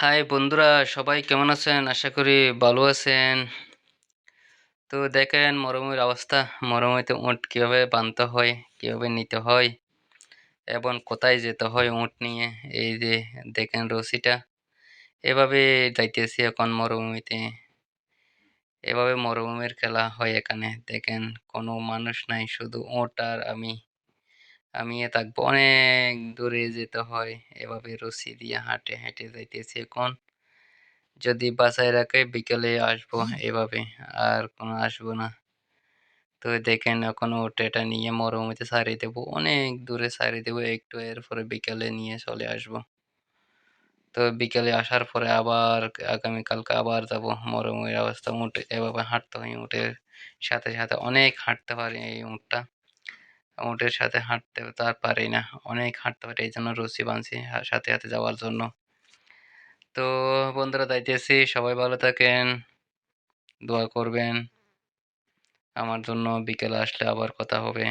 High বন্ধুরা, সবাই কেমন আছেন? আশা করি ভালো আছেন। তো দেখেন, মরুভূমির অবস্থা। মরুভূমিতে উঁট কীভাবে বাঁধতে হয়, কীভাবে নিতে হয়, এবং কোথায় যেতে হয় উঁট নিয়ে, এই যে দেখেন রশিটা। এভাবে যাইতেছি এখন মরুভূমিতে। এভাবে মরুভূমির খেলা হয় এখানে। দেখেন, কোনো মানুষ নাই, শুধু উঁট আর আমি। আমি থাকব। অনেক দূরে যেতে হয়, এভাবে রশি দিয়ে হাঁটে, হেঁটে যাইতেছি এখন। যদি বাসায় রাখে, বিকেলে আসব এভাবে, আর কোনো আসব না। তো দেখেন, এখন ওটা নিয়ে মরুভূমিতে সারিয়ে দেবো, অনেক দূরে সারিয়ে দেবো, একটু এরপরে বিকেলে নিয়ে চলে আসব। তো বিকেলে আসার পরে আবার আগামীকালকে আবার যাব, মরুভূমির অবস্থা উঠে এভাবে হাঁটতে হয় উঠের সাথে সাথে অনেক হাঁটতে পারি এই উঁটটা। উটের সাথে হাঁটতে তো আর পারি না। অনেক হাঁটতে পারি এই জন্য রুচি বাঁধছি সাথে সাথে যাওয়ার জন্য। তো বন্ধুরা যাইতেছি সবাই ভালো থাকেন, দোয়া করবেন। আমার জন্য বিকেলে আসলে আবার কথা হবে।